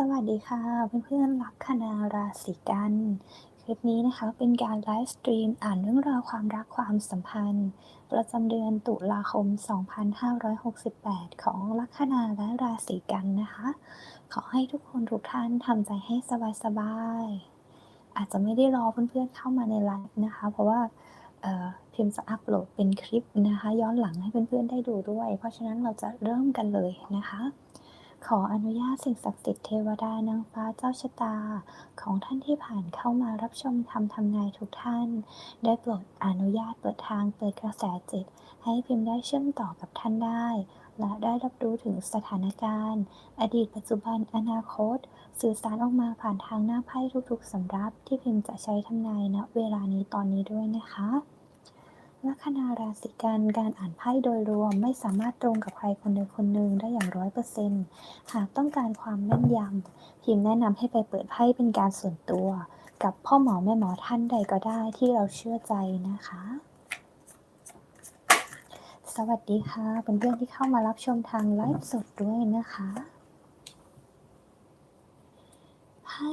สวัสดีค่ะ เพื่อนๆลัคนาราศีกัน คลิปนี้นะคะเป็นการไลฟ์สตรีมอ่านเรื่องราวความรักความสัมพันธ์ ประจำเดือนตุลาคม 2568 ของลัคนาและราศีกันนะคะ ขอให้ทุกคนทุกท่านทำใจให้สบายๆ อาจจะไม่ได้รอเพื่อนๆเข้ามาในไลฟ์นะคะ เพราะว่าพิมพ์จะอัปโหลดเป็นคลิปนะคะ ย้อนหลังให้เพื่อนๆได้ดูด้วย เพราะฉะนั้นเราจะเริ่มกันเลยนะคะ ขออนุญาตสิ่งศักดิ์สิทธิ์เทวดานางฟ้าเจ้าชะตา ของท่านที่ผ่านเข้ามารับชมทำทำนายทุกท่าน ได้โปรดอนุญาตเปิดทางเปิดกระแสจิต ให้พิมพ์ได้เชื่อมต่อกับท่านได้ และได้รับรู้ถึงสถานการณ์ อดีตปัจจุบันอนาคต สื่อสารออกมาผ่านทางหน้าไพ่ทุกๆสำรับที่พิมพ์จะใช้ทำนายณเวลานี้ตอนนี้ด้วยนะคะ ลัคนาราศีกันการอ่านไพ่โดยรวมไม่สามารถตรงกับใครคนใดคนหนึ่งได้อย่างร้อยเปอร์เซ็นต์หากต้องการความแม่นยำพิมแนะนำให้ไปเปิดไพ่เป็นการส่วนตัว กับพ่อหมอแม่หมอท่านใดก็ได้ที่เราเชื่อใจนะคะ สวัสดีค่ะเป็นเพื่อนที่เข้ามารับชมทางไลฟ์สดด้วยนะคะไพ่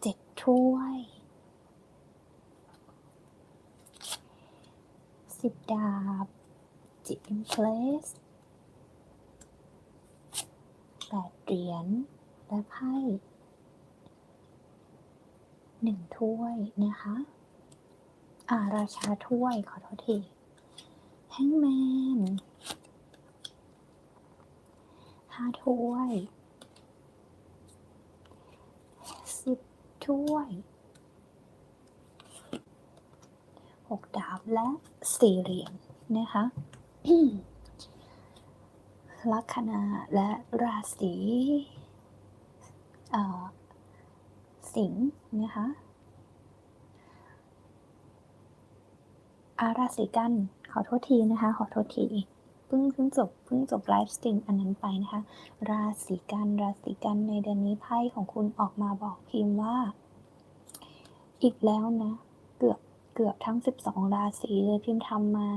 เจ็ดถ้วย สิบดาบจิอินเพลสแปดเหรียญและไพ่หนึ่งถ้วยนะคะอาราชาถ้วยขอโทษทีแฮงแมนห้าถ้วยสิบถ้วย หกดาบและสี่เหรียญนะคะลัคนาและราศีสิงห์นะคะอาราศีกัน ขอโทษทีนะคะ ขอโทษทีเพิ่งเพิ่งจบเพิ่งจบไลฟ์สตรีมอันนั้นไปนะคะ ราศีกันราศีกันในเดือนนี้ไพ่ของคุณออกมาบอกพิมพ์ว่า อีกแล้วนะ เกือบเกือบทั้ง 12 ราศีเลยพิมพ์ทำมา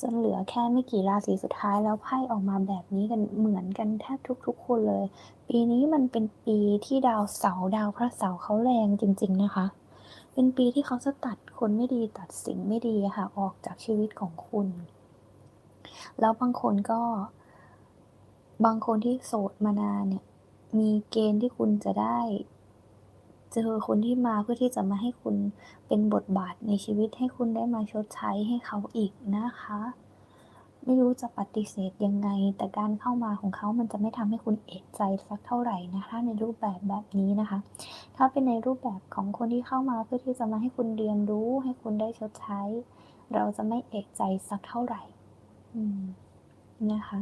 จนเหลือแค่ไม่กี่ราศีสุดท้ายแล้วไพ่ออกมาแบบนี้กันเหมือนกันแทบทุก ๆ คนเลย ปีนี้มันเป็นปีที่ดาวเสาดาวพระเสาเขาแรงจริง ๆ นะคะ เป็นปีที่เขาจะตัดคนไม่ดีตัดสิ่งไม่ดีค่ะ ออกจากชีวิตของคุณ แล้วบางคนก็ บางคนที่โสดมานานเนี่ย มีเกณฑ์ที่คุณจะได้ เจอคนที่มาเพื่อที่จะมาให้คุณเป็นบทบาทในชีวิตให้คุณได้มาชดใช้ให้เขาอีกนะคะ ไม่รู้จะปฏิเสธยังไง แต่การเข้ามาของเขามันจะไม่ทำให้คุณเอกใจสักเท่าไหร่นะคะในรูปแบบแบบนี้นะคะ ถ้าเป็นในรูปแบบของคนที่เข้ามาเพื่อที่จะมาให้คุณเรียนรู้ ให้คุณได้ชดใช้ เราจะไม่เอกใจสักเท่าไหร่นะคะ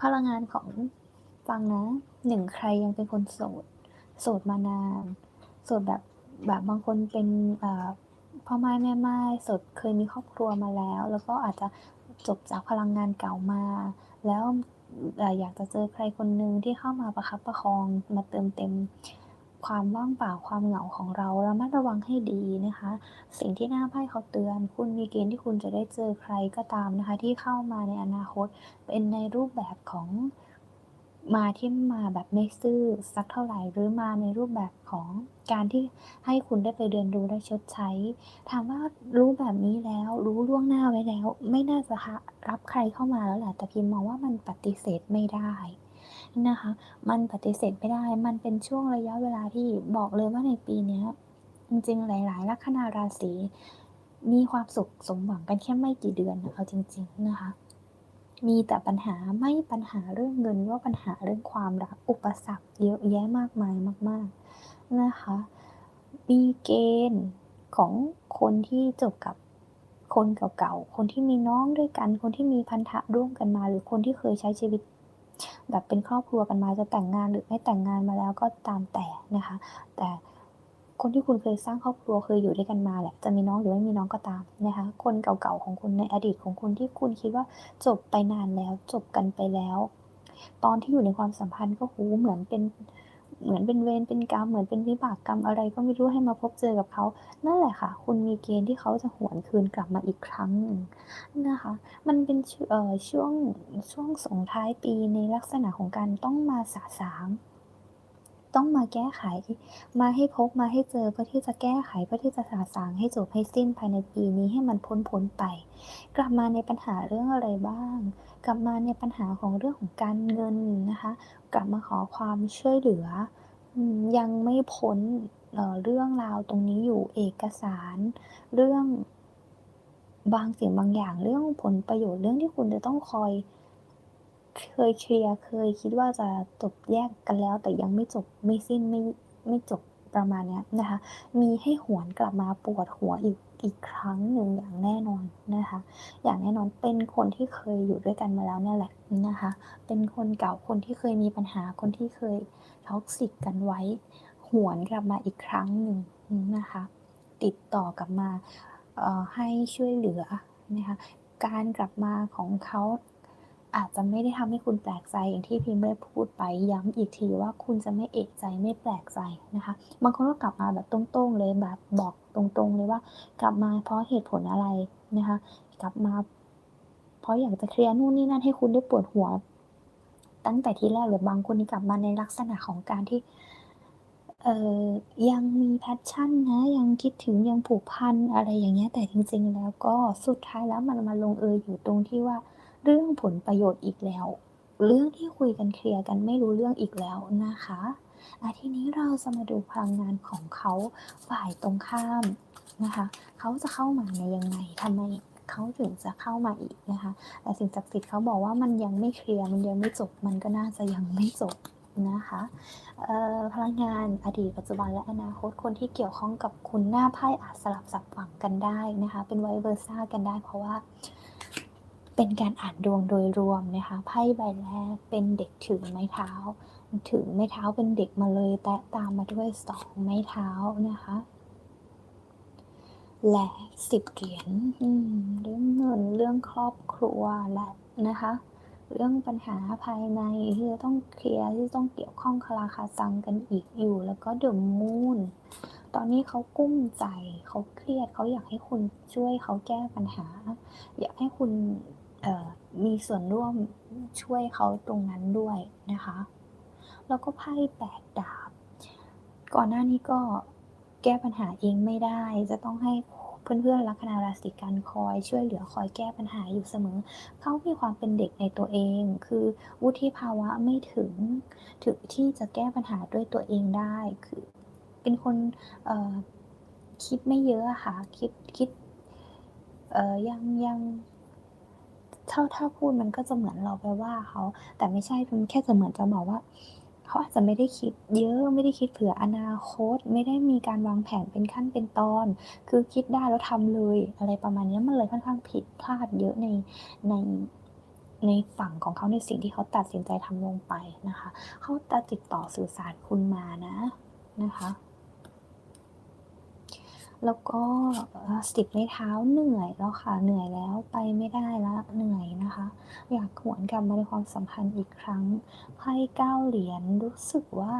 พลังงานของ ฟังนะหนึ่งใครยังเป็นคนโสด โสดมานาน โสดแบบแบบบางคนเป็นพ่อไม้แม่ไม้โสดเคยมีครอบครัวมาแล้ว แล้วก็อาจจะจบจากพลังงานเก่ามา แล้วอยากจะเจอใครคนหนึ่งที่เข้ามาประคับประคองมาเติมเต็มความว่างเปล่าความเหงาของเราระมัดระวังให้ดีนะคะ สิ่งที่หน้าไพ่เขาเตือน คุณมีเกณฑ์ที่คุณจะได้เจอใครก็ตามนะคะ ที่เข้ามาในอนาคตเป็นในรูปแบบของ มาที่มาแบบไม่ซื่อสักเท่าไหร่หรือมาในรูปแบบของการที่ให้คุณได้ไปเรียนรู้ได้ชดใช้ ถามว่ารู้แบบนี้แล้ว รู้ล่วงหน้าไว้แล้ว ไม่น่าจะรับใครเข้ามาแล้วแหละแต่พิมมองว่ามันปฏิเสธไม่ได้นะคะ มันปฏิเสธไม่ได้ มันเป็นช่วงระยะเวลาที่บอกเลยว่าในปีนี้จริงๆ หลายๆลัคนาราศีมีความสุขสมหวังกันแค่ไม่กี่เดือนเอาจริง ๆ นะคะ มีแต่ปัญหาไม่ปัญหาเรื่องเงินว่าปัญหาเรื่องความรักอุปสรรคเยอะแยะมากมายมาก ๆนะคะ มีเกณฑ์ของคนที่จบกับคนเก่าๆ คนที่มีน้องด้วยกัน คนที่มีพันธะร่วมกันมา หรือคนที่เคยใช้ชีวิต แบบเป็นครอบครัวกันมาจะแต่งงานหรือไม่แต่งงานมาแล้วก็ตามแต่นะคะ แต่ คนที่คุณเคยสร้างครอบครัวเคยอยู่ด้วยกันมาแหละจะมีน้องหรือไม่มีน้องก็ตามนะคะคนเก่าๆของคุณในอดีตของคุณที่คุณคิดว่าจบไปนานแล้วจบกันไปแล้ว ตอนที่อยู่ในความสัมพันธ์ก็หูเหมือนเป็นเหมือนเป็นเวรเป็นกรรมเหมือนเป็นวิบากกรรมอะไรก็ไม่รู้ให้มาพบเจอกับเขานั่นแหละค่ะ คุณมีเกณฑ์ที่เขาจะหวนคืนกลับมาอีกครั้งนะคะ มันเป็นชเอ่อช่วงช่วงส่งท้ายปีในลักษณะของการต้องมาสะสาง ต้องมาแก้ไข มาให้พบมาให้เจอเพื่อที่จะแก้ไขเพื่อที่จะสะสางให้จบให้สิ้นภายในปีนี้ให้มันพ้นพ้นไป กลับมาในปัญหาเรื่องอะไรบ้าง กลับมาในปัญหาของเรื่องของการเงินนะคะ กลับมาขอความช่วยเหลือ ยังไม่พ้นเรื่องราวตรงนี้อยู่เอกสาร เรื่องบางสิ่งบางอย่างเรื่องผลประโยชน์เรื่องที่คุณจะต้องคอย เคยเคลียร์เคยคิดว่าจะจบแยกกันแล้ว แต่ยังไม่จบไม่สิ้นไม่ไม่จบประมาณนี้นะคะ มีให้หวนกลับมาปวดหัวอีกอีกครั้งหนึ่งอย่างแน่นอนนะคะ อย่างแน่นอนเป็นคนที่เคยอยู่ด้วยกันมาแล้วเนี่ยแหละนะคะ เป็นคนเก่าคนที่เคยมีปัญหาคนที่เคยท็อกซิกกันไว้ หวนกลับมาอีกครั้งหนึ่งนะคะ ติดต่อกลับมาให้ช่วยเหลือนะคะ การกลับมาของเขา อาจจะไม่ได้ทำให้คุณแปลกใจอย่างที่พิมพ์ได้พูดไปย้ำอีกทีว่าคุณจะไม่เอกใจไม่แปลกใจนะคะบางคนก็กลับมาแบบตรงๆเลยแบบบอกตรงๆเลยว่า กลับมาเพราะเหตุผลอะไรนะคะ กลับมา เพราะอยากจะเคลียร์นู่นนี่นั่นให้คุณได้ปวดหัว ตั้งแต่ที่แรกหรือบางคนที่กลับมาในลักษณะของการที่เอ่อยังมี passion นะ ยังคิดถึงยังผูกพันอะไรอย่างเงี้ยแต่จริง ๆ แล้วก็สุดท้ายแล้วมันมาลงเอยอยู่ตรงที่ว่า เรื่องผลประโยชน์อีกแล้ว เรื่องที่คุยกันเคลียร์กันไม่รู้เรื่องอีกแล้วนะคะอะทีนี้เราจะมาดูพลังงานของเขาฝ่ายตรงข้ามนะคะเขาจะเข้ามาในยังไงทำไมเขาถึงจะเข้ามาอีกนะคะแต่สิ่งศักดิ์สิทธิ์เขาบอกว่ามันยังไม่เคลียร์มันยังไม่จบมันก็น่าจะยังไม่จบนะคะพลังงานอดีตปัจจุบันและอนาคตคนที่เกี่ยวข้องกับคุณหน้าไพ่อาจสลับสับฝังกันได้นะคะ เป็นไวเวอร์ซ่ากันได้เพราะว่า เป็นการอ่านดวงโดยรวมนะคะไพ่ใบแรกเป็นเด็กถือไม้เท้า ถือไม้เท้าเป็นเด็กมาเลย แต่ตามมาด้วยสองไม้เท้านะคะและสิบเหรียญเรื่องเงินเรื่องครอบครัวและนะคะ เรื่องปัญหาภายในที่จะต้องเคลียร์ที่ต้องเกี่ยวข้องคาราคาซังกันอีกอยู่ แล้วก็เดอะมูนตอนนี้เขากุ้มใจเขาเครียดเขาอยากให้คุณช่วยเขาแก้ปัญหา อยากให้คุณ มีส่วนร่วมช่วยเขาตรงนั้นด้วยนะคะ แล้วก็ไพ่แปดดาบ ก่อนหน้านี้ก็แก้ปัญหาเองไม่ได้ จะต้องให้เพื่อนๆลัคนาราศีกันคอยช่วยเหลือคอยแก้ปัญหาอยู่เสมอ เขามีความเป็นเด็กในตัวเอง คือวุฒิภาวะไม่ถึง ถึงที่จะแก้ปัญหาด้วยตัวเองได้ คือเป็นคนคิดไม่เยอะค่ะ คิดคิดยังยัง เท่าถ้าพูดมันก็จะเหมือนเราไปว่าเขาแต่ไม่ใช่มันแค่จะเหมือนจะบอกว่าเขาอาจจะไม่ได้คิดเยอะไม่ได้คิดเผื่ออนาคต ไม่ได้มีการวางแผนเป็นขั้นเป็นตอน คือคิดได้แล้วทำเลย อะไรประมาณนี้มันเลยค่อนข้างผิดพลาดเยอะในในในฝั่งของเขาในสิ่งที่เขาตัดสินใจทำลงไปนะคะเขาจะติดต่อสื่อสารคุณมานะนะคะ แล้วก็สิบไม้เท้าเหนื่อยแล้วค่ะ เหนื่อยแล้วไปไม่ได้แล้วเหนื่อยนะคะ อยากหวนกลับมาในความสัมพันธ์อีกครั้งไพ่เก้าเหรียญรู้สึกว่า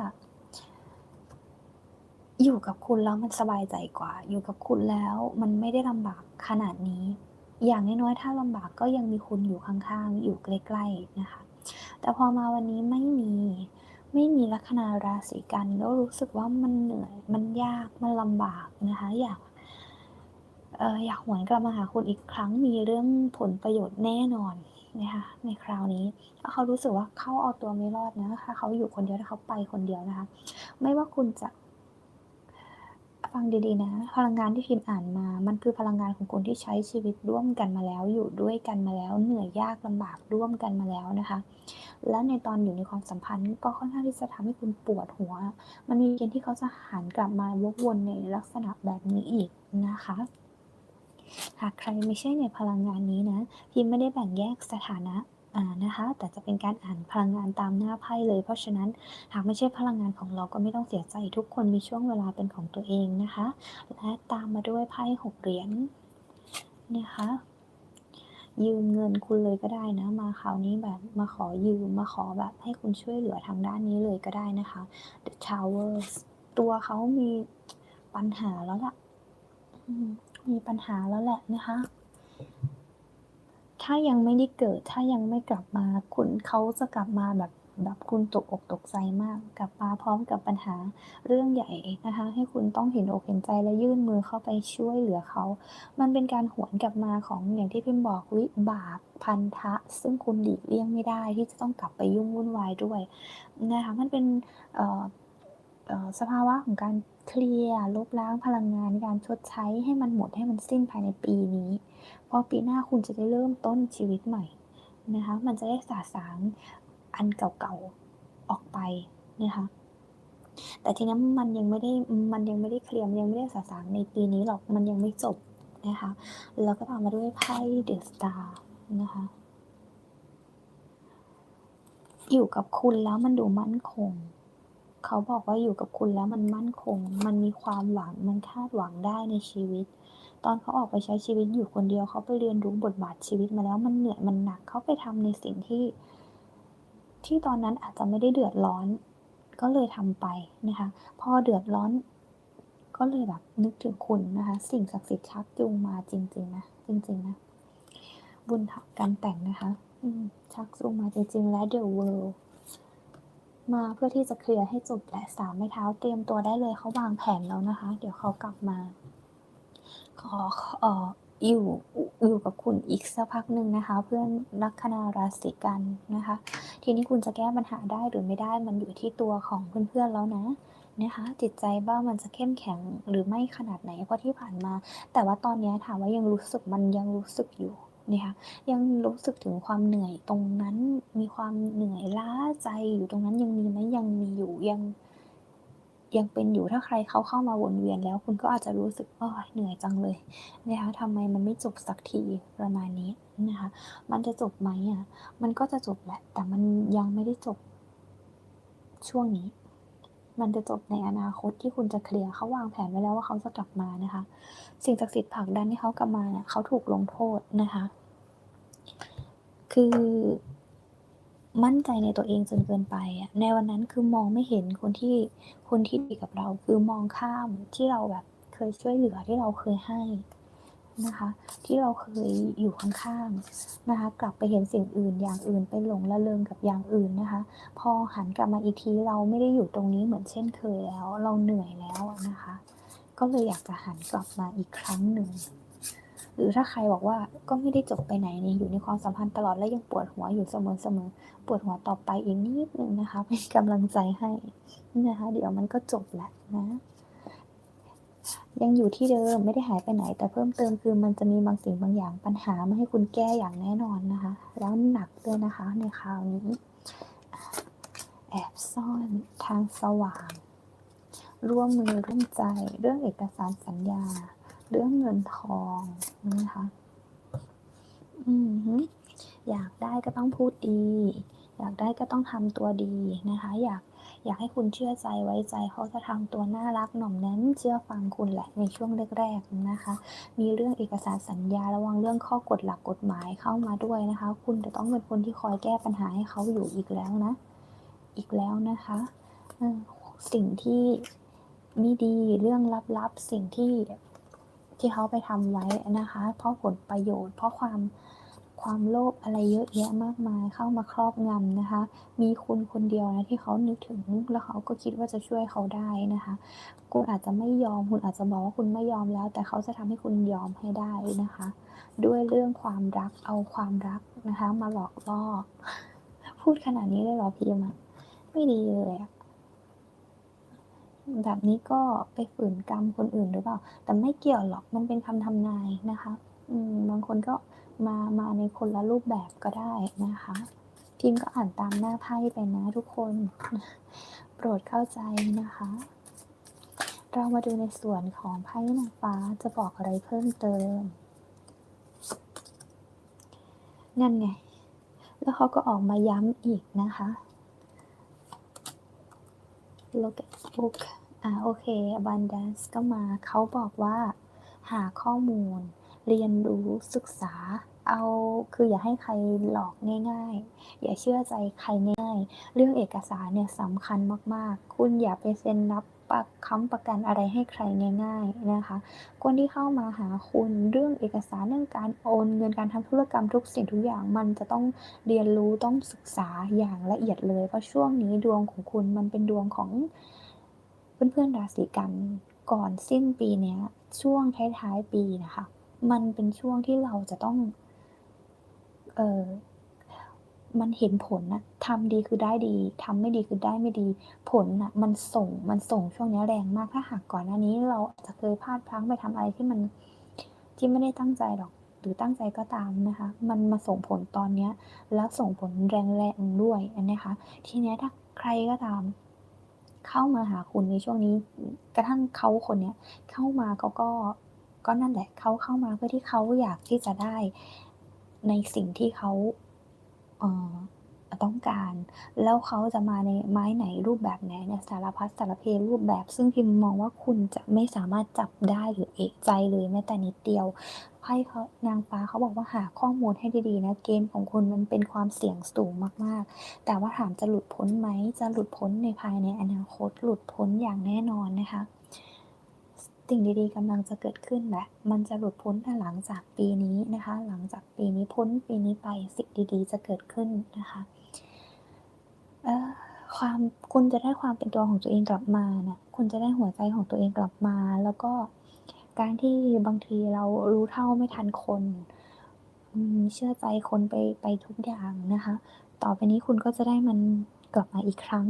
อยู่กับคุณแล้วมันสบายใจกว่า อยู่กับคุณแล้วมันไม่ได้ลำบากขนาดนี้ อย่างน้อยๆถ้าลำบากก็ยังมีคุณอยู่ข้างๆ อยู่ใกล้ๆนะคะ แต่พอมาวันนี้ไม่มี ไม่มีลัคนาราศีกันแล้วรู้สึกว่ามันเหนื่อย มันยาก มันลำบากนะคะ อยากเอออยากหวนกลับมาหาคุณอีกครั้งมีเรื่องผลประโยชน์แน่นอนนะคะในคราวนี้เขารู้สึกว่าเขาเอาตัวไม่รอดนะถ้าเขาอยู่คนเดียวถ้าเขาไปคนเดียวนะคะ ไม่ว่าคุณจะ ฟังดีๆนะ พลังงานที่พิมพ์อ่านมา มันคือพลังงานของคนที่ใช้ชีวิตร่วมกันมาแล้ว อยู่ด้วยกันมาแล้ว เหนื่อยยากลำบากร่วมกันมาแล้วนะคะ และในตอนอยู่ในความสัมพันธ์ก็ค่อนข้างที่จะทำให้คุณปวดหัว มันมีเกณฑ์ที่เขาจะหันกลับมาวกวนในลักษณะแบบนี้อีกนะคะหากใครไม่ใช่ในพลังงานนี้นะ พิมพ์ไม่ได้แบ่งแยกสถานะ นะคะแต่จะเป็นการอ่านพลังงานตามหน้าไพ่เลย เพราะฉะนั้นหากไม่ใช่พลังงานของเราก็ไม่ต้องเสียใจทุกคนมีช่วงเวลาเป็นของตัวเองนะคะ และตามมาด้วยไพ่หกเหรียญนะคะยืมเงินคุณเลยก็ได้นะ มาคราวนี้แบบมาขอยืมมาขอแบบให้คุณช่วยเหลือทางด้านนี้เลยก็ได้นะคะ The Towers ตัวเขามีปัญหาแล้วล่ะมีปัญหาแล้วแหละนะคะ ถ้ายังไม่ได้เกิด ถ้ายังไม่กลับมาคุณเขาจะกลับมาแบบแบบคุณตกอกตกใจมาก กลับมาพร้อมกับปัญหาเรื่องใหญ่นะคะ ให้คุณต้องเห็นอกเห็นใจและยื่นมือเข้าไปช่วยเหลือเขา มันเป็นการหวนกลับมาของอย่างที่พิมพ์บอกวิบากพันธะ ซึ่งคุณหลีกเลี่ยงไม่ได้ที่จะต้องกลับไปยุ่งวุ่นวายด้วยนะคะ มันเป็นสภาวะของการ เคลียร์ลบล้างพลังงานการชดใช้ให้มันหมดให้มันสิ้นภายในปีนี้ เพราะปีหน้าคุณจะได้เริ่มต้นชีวิตใหม่นะคะ มันจะได้สาสางอันเก่าๆออกไปนะคะแต่ทีนี้มันยังไม่ได้มันยังไม่ได้เคลียร์มันยังไม่ได้สาสางในปีนี้หรอกมันยังไม่จบนะคะแล้วก็ตามมาด้วยไพ่เดอะสตาร์นะคะอยู่กับคุณแล้วมันดูมั่นคง เขาบอกว่าอยู่กับคุณแล้วมันมั่นคง มันมีความหวัง มันคาดหวังได้ในชีวิต ตอนเขาออกไปใช้ชีวิตอยู่คนเดียว เขาไปเรียนรู้บทบาทชีวิตมาแล้ว มันเหนื่อย มันหนัก เขาไปทำในสิ่งที่ ที่ตอนนั้นอาจจะไม่ได้เดือดร้อน ก็เลยทำไปนะคะ พอเดือดร้อน ก็เลยแบบนึกถึงคุณนะคะ สิ่งศักดิ์สิทธิ์ชักจูงมาจริง ๆ นะ จริง ๆ นะ บุญกการแต่งนะคะ อืม ชักจูงมาจริงๆ และ The World มาเพื่อที่จะเคลียร์ให้จบและสามไม้เท้าเตรียมตัวได้เลยเขาวางแผนแล้วนะคะ เดี๋ยวเขากลับมา ขอเอ่ออยู่อยู่กับคุณอีกสักพักหนึ่งนะคะ เพื่อนลัคนาราศีกันนะคะ ทีนี้คุณจะแก้ปัญหาได้หรือไม่ได้มันอยู่ที่ตัวของเพื่อนๆแล้วนะนะคะจิตใจว่ามันจะเข้มแข็งหรือไม่ขนาดไหนเพราะที่ผ่านมา แต่ว่าตอนนี้ถามว่ายังรู้สึกมันยังรู้สึกอยู่ นะคะยังรู้สึกถึงความเหนื่อยตรงนั้นมีความเหนื่อยล้าใจอยู่ตรงนั้นยังมีไหมยังมีอยู่ยังยังเป็นอยู่ถ้าใครเขาเข้ามาวนเวียนแล้ว คุณก็อาจจะรู้สึกโอ้เหนื่อยจังเลยนะคะทำไมมันไม่จบสักทีประมาณนี้นะคะ มันจะจบไหมอะมันก็จะจบแหละแต่มันยังไม่ได้จบช่วงนี้ มันจะจบในอนาคตที่คุณจะเคลียร์เขาวางแผนไว้แล้วว่าเขาจะกลับมานะคะ สิ่งศักดิ์สิทธิ์ผลักดันให้เขากลับมาเนี่ยเขาถูกลงโทษนะคะ คือมั่นใจในตัวเองจนเกินไปอะในวันนั้นคือมองไม่เห็นคนที่คนที่ดีกับเรา คือมองข้ามที่เราแบบเคยช่วยเหลือที่เราเคยให้นะคะ ที่เราเคยอยู่ข้างๆนะคะ กลับไปเห็นสิ่งอื่น อย่างอื่นไปหลงละเลงกับอย่างอื่นนะคะ พอหันกลับมาอีกทีเราไม่ได้อยู่ตรงนี้เหมือนเช่นเคยแล้ว เราเหนื่อยแล้วนะคะ ก็เลยอยากจะหันกลับมาอีกครั้งหนึ่ง หรือถ้าใครบอกว่าก็ไม่ได้จบไปไหนนี่อยู่ในความสัมพันธ์ตลอดและยังปวดหัวอยู่เสมอๆปวดหัวต่อไปอีกนิดนึงนะคะ เป็นกำลังใจให้นะคะ เดี๋ยวมันก็จบแหละนะ ยังอยู่ที่เดิมไม่ได้หายไปไหน แต่เพิ่มเติมคือมันจะมีบางสิ่งบางอย่างปัญหามาให้คุณแก้อย่างแน่นอนนะคะ แล้วหนักด้วยนะคะในคราวนี้ แอบซ่อนทางสว่าง ร่วมมือร่วมใจเรื่องเอกสารสัญญา เรื่องเงินทองนะคะอืมฮึอยากได้ก็ต้องพูดดี อยากได้ก็ต้องทำตัวดีนะคะ อยากอยากให้คุณเชื่อใจไว้ใจเขาจะทำตัวน่ารักหน่อมแน้นเชื่อฟังคุณแหละในช่วงแรกๆนะคะ มีเรื่องเอกสารสัญญาระวังเรื่องข้อกฎหลักกฎหมายเข้ามาด้วยนะคะ คุณจะต้องเป็นคนที่คอยแก้ปัญหาให้เขาอยู่อีกแล้วนะ อีกแล้วนะคะสิ่งที่ไม่ดีเรื่องลับๆสิ่งที่ ที่เขาไปทำไว้นะคะ เพราะผลประโยชน์ เพราะความความโลภอะไรเยอะแยะมากมายเข้ามาครอบงำนะคะ มีคุณคนเดียวนะที่เขานึกถึงแล้วเขาก็คิดว่าจะช่วยเขาได้นะคะ คุณอาจจะไม่ยอมคุณอาจจะบอกว่าคุณไม่ยอมแล้ว แต่เขาจะทำให้คุณยอมให้ได้นะคะ ด้วยเรื่องความรักเอาความรักนะคะ มาหลอกล่อพูดขนาดนี้เลยหรอพี่มะไม่ดีเลยอะ แบบนี้ก็ไปฝืนกรรมคนอื่นหรือเปล่า แต่ไม่เกี่ยวหรอกมันเป็นคำทำนายนะคะอืบางคนก็มามาในคนละรูปแบบก็ได้นะคะทีมก็อ่านตามหน้าไพ่ไปนะทุกคน โปรดเข้าใจนะคะ เรามาดูในส่วนของไพ่นางฟ้าจะบอกอะไรเพิ่มเติม นั่นไง แล้วเขาก็ออกมาย้ำอีกนะคะ look at book อ่าโอเค abundance ก็มาเขาบอกว่า หาข้อมูล เรียนรู้ศึกษา เอาคืออย่าให้ใครหลอกง่าย ๆ อย่าเชื่อใจใครง่าย เรื่องเอกสารเนี่ยสำคัญมากๆ คุณอย่าไปเซ็นรับประค้ำประกันอะไรให้ใครง่าย ๆนะคะ คนที่เข้ามาหาคุณเรื่องเอกสารเรื่องการโอนเงินการทำธุรกรรมทุกสิ่งทุกอย่างมันจะต้องเรียนรู้ต้องศึกษาอย่างละเอียดเลยเพราะช่วงนี้ดวงของคุณมันเป็นดวงของ เพื่อนๆราศีกันก่อนสิ้นปีเนี้ย ช่วงท้ายๆปีนะคะ มันเป็นช่วงที่เราจะต้อง เออมันเห็นผลนะทำดีคือได้ดีทำไม่ดีคือได้ไม่ดี ผลนะมันส่งมันส่งช่วงนี้แรงมากถ้าหากก่อนหน้านี้ เราอาจจะเคยพลาดพลั้งไปทำอะไรที่มันที่ไม่ได้ตั้งใจหรอก หรือตั้งใจก็ตามนะคะ มันมาส่งผลตอนเนี้ย แล้วส่งผลแรงๆด้วยอันนี้คะทีนี้ถ้าใครก็ตาม เข้ามาหาคุณในช่วงนี้ กระทั่งเขาคนเนี้ยเข้ามาเขาก็ก็นั่นแหละเขาเข้ามาเพื่อที่เขาอยากที่จะได้ในสิ่งที่เขาเอ่อ ต้องการ แล้วเขาจะมาในไม้ไหนรูปแบบไหนเนี่ยสารพัดสารเพรูปแบบ ซึ่งพิมมองว่าคุณจะไม่สามารถจับได้หรือเอะใจเลยแม้แต่นิดเดียวไพ่เขานางฟ้าเขาบอกว่าหาข้อมูลให้ดีๆนะเกมของคุณมันเป็นความเสี่ยงสูงมากๆ แต่ว่าถามจะหลุดพ้นไหมจะหลุดพ้นในภายในอนาคตหลุดพ้นอย่างแน่นอนนะคะสิ่งดีๆกำลังจะเกิดขึ้นแหละมันจะหลุดพ้นหลังจากปีนี้นะคะ หลังจากปีนี้พ้นปีนี้ไปสิ่งดีๆ จะเกิดขึ้นนะคะ ความคุณจะได้ความเป็นตัวของตัวเองกลับมานะคุณจะได้หัวใจของตัวเองกลับมา แล้วก็การที่บางทีเรารู้เท่าไม่ทันคนเชื่อใจคนไปไปทุกอย่างนะคะ ต่อไปนี้คุณก็จะได้มันกลับมาอีกครั้ง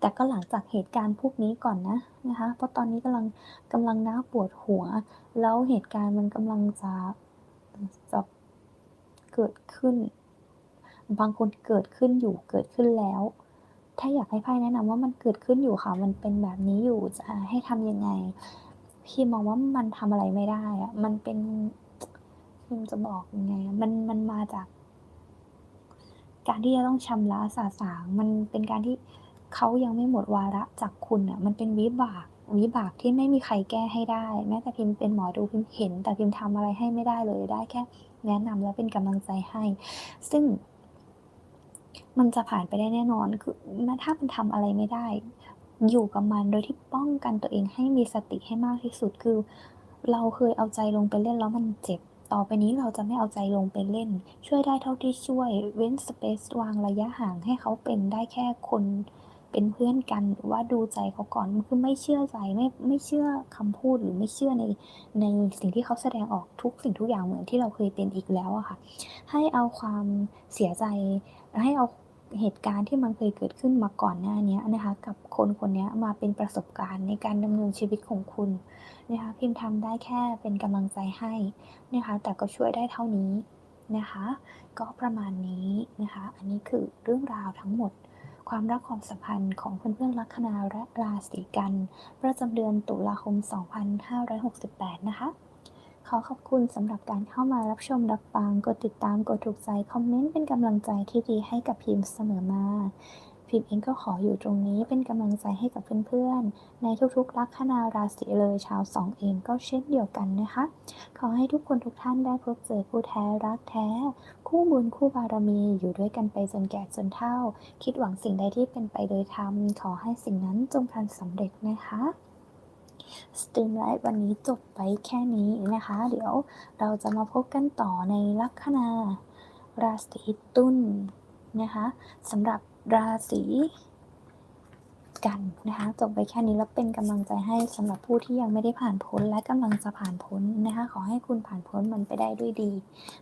แต่ก็หลังจากเหตุการณ์พวกนี้ก่อนนะนะคะ เพราะตอนนี้กำลังกำลังน่าปวดหัว แล้วเหตุการณ์มันกำลังจะจะเกิดขึ้น บางคนเกิดขึ้นอยู่เกิดขึ้นแล้ว ถ้าอยากให้ไพ่แนะนำว่ามันเกิดขึ้นอยู่ค่ะ มันเป็นแบบนี้อยู่จะให้ทำยังไง พี่มองว่ามันทำอะไรไม่ได้อะมันเป็นพิมจะบอกยังไง มันมันมาจาก การที่จะต้องชำระสาสางมันเป็นการที่เขายังไม่หมดวาระจากคุณอะ มันเป็นวิบากวิบากที่ไม่มีใครแก้ให้ได้ แม้แต่พิมเป็นหมอดูพิมเห็น แต่พิมทำอะไรให้ไม่ได้เลยได้แค่ แนะนำและเป็นกำลังใจให้ ซึ่ง มันจะผ่านไปได้แน่นอนคือแม้ถ้ามันทำอะไรไม่ได้ อยู่กับมันโดยที่ป้องกันตัวเองให้มีสติให้มากที่สุดคือ เราเคยเอาใจลงไปเล่นแล้วมันเจ็บ ต่อไปนี้เราจะไม่เอาใจลงไปเล่น ช่วยได้เท่าที่ช่วย เว้นสเปซวางระยะห่างให้เขาเป็นได้แค่คนเป็นเพื่อนกันว่าดูใจเขาก่อนคือไม่เชื่อใจไม่ไม่เชื่อคำพูดหรือไม่เชื่อในในสิ่งที่เขาแสดงออกทุกสิ่งทุกอย่างเหมือนที่เราเคยเป็นอีกแล้วอะค่ะ ให้เอาความเสียใจ ให้เอาเหตุการณ์ที่มันเคยเกิดขึ้นมาก่อนหน้านี้นะคะ กับคนคนนี้มาเป็นประสบการณ์ในการดำเนินชีวิตของคุณนะคะพิมพ์ทำได้แค่เป็นกำลังใจให้นะคะแต่ก็ช่วยได้เท่านี้นะคะ ก็ประมาณนี้นะคะ อันนี้คือเรื่องราวทั้งหมด ความรักความสัมพันธ์ของเพื่อนๆลัคนาและราศีกัน ประจำเดือนตุลาคม 2568 นะคะ ขอขอบคุณสำหรับการเข้ามารับชมรับฟัง กดติดตาม กดถูกใจ คอมเมนต์เป็นกำลังใจที่ดีให้กับพิมพ์เสมอมา พิมพ์เองก็ขออยู่ตรงนี้เป็นกำลังใจให้กับเพื่อนๆ ในทุกๆลัคนาราศีเลยชาวสองเองก็เช่นเดียวกันนะคะ ขอให้ทุกคนทุกท่านได้พบเจอคู่แท้รักแท้ คู่บุญคู่บารมีอยู่ด้วยกันไปจนแก่จนเฒ่า คิดหวังสิ่งใดที่เป็นไปโดยธรรมขอให้สิ่งนั้นจงพันสำเร็จนะคะ สตรีมไลฟ์วันนี้จบไปแค่นี้นะคะ เดี๋ยวเราจะมาพบกันต่อในลัคนา ราศีตุลนนะคะสำหรับราศีกันนะคะจบไปแค่นี้แล้วเป็นกำลังใจให้สำหรับผู้ที่ยังไม่ได้ผ่านพ้นและกำลังจะผ่านพ้นนะคะขอให้คุณผ่านพ้นมันไปได้ด้วยดี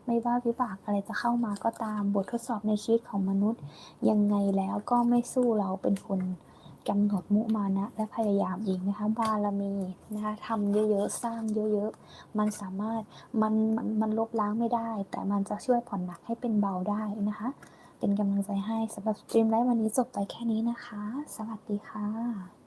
ไม่ว่าวิบากอะไรจะเข้ามาก็ตามบททดสอบในชีวิตของมนุษย์ ยังไงแล้วก็ไม่สู้เราเป็นคน กำหนดมุมานะ และพยายามเองนะคะบารมีนะคะทำเยอะๆ สร้างเยอะๆ มันสามารถมันมันมันลบล้างไม่ได้ แต่มันจะช่วยผ่อนหนักให้เป็นเบาได้นะคะ เป็นกำลังใจให้สำหรับสตรีมไลฟ์วันนี้จบไปแค่นี้นะคะ สวัสดีค่ะ